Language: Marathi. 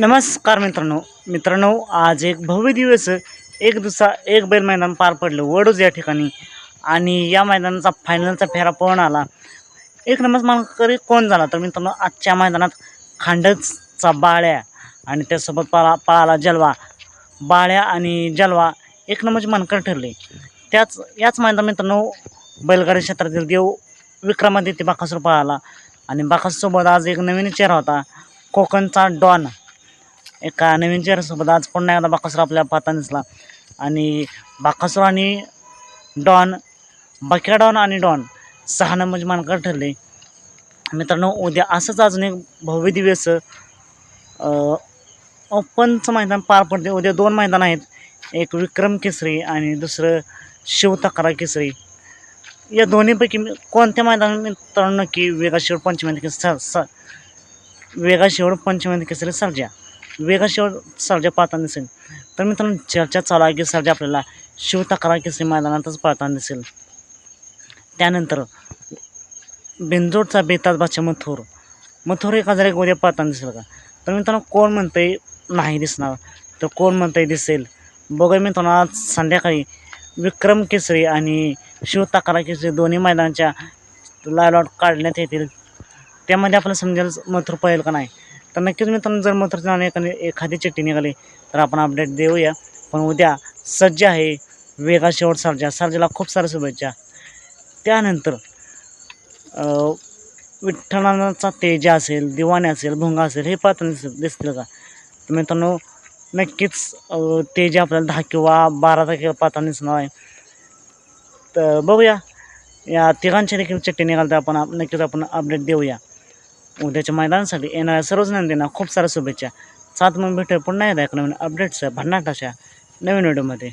नमस्कार मित्रांनो. मित्रांनो आज एक भव्य दिवस एक दुसरा एक बैल मैदान पार पडलं. वडूज या ठिकाणी. आणि या मैदानाचा फायनलचा फेरा पण आला. एक नंबर मानकरी कोण झाला? तर मित्रांनो आजच्या मैदानात खांडचचा बाळ्या आणि त्यासोबत पळा पळाला जलवा. बाळ्या आणि जलवा एक नंबरचे मानकर ठरले. त्याच याच मैदान मित्रांनो बैलगाडी क्षेत्रातील देव विक्रमादित्य बाकासूर पळाला. आणि बाकासोबत आज एक नवीन चेहरा होता. कोकणचा डॉन. एका नवीन चेहऱ्यासोबत. आज पुन्हा एकदा बाकासूर आपल्या पाहता दिसला. आणि बाकासूर आणि डॉन बक्या डॉन आणि डॉन सहा नंबरचे मानकर ठरले. मित्रांनो उद्या असंच अजून एक भव्य दिवस ओपनचं मैदान पार पडते उद्या दोन मैदान आहेत. एक विक्रम केसरी आणि दुसरं शिवतकरा केसरी. या दोन्हीपैकी मी- कोणत्या मैदान मित्रांनो की वेगा पंचमी केसरी स वेगा शेवट पंचमी केसरी सर्जा वेगा सरजा सर्जा पाहताना दिसेल. तर मित्रांनो चर्चा चालू आहे की सर्जा आपल्याला शिव तक्रार केसरी मैदानातच पाहताना दिसेल. त्यानंतर बिंजोडचा बेताज बादशा मथुर. मथुर एक हजार एक उद्या पाहताना दिसेल का? तर मित्रांनो कोण म्हणतंय नाही दिसणार. तर कोण म्हणतंय दिसेल? बघा मित्रांनो आज संध्याकाळी विक्रम केसरी आणि शिव तक्रार केसरी दोन्ही मैदानाच्या लायलॉट काढण्यात येतील. त्यामध्ये आपल्याला समजेल मथुर पळेल का नाही. तर नक्कीच मित्रांनो जर मथुरच्या एखादी एखादी चिठ्ठी निघाली तर आपण अपडेट देऊया. पण उद्या सज्ज आहे वेगा शेवट सर्जा. सर्जाला खूप साऱ्या शुभेच्छा. त्यानंतर अं, विठ्ठलाचा तेजा असेल दिवाणे असेल भुंगा असेल हे पात्र दिस दिसतील का? तर मित्रांनो नक्कीच तेजा आपल्याला दहा किंवा बारा तारखेला पाहताना दिसणार आहे. तर बघूया. या तिघांच्या देखील चिठ्ठी निघाल तर आपण नक्कीच आपण अपडेट देऊया. उद्याच्या मैदानासाठी येणाऱ्या सर्वच जणांना खूप साऱ्या शुभेच्छा. सात मग भेटूया पुन्हा एकदा एक नवीन अपडेट्स भन्नाट अशा नवीन व्हिडिओमध्ये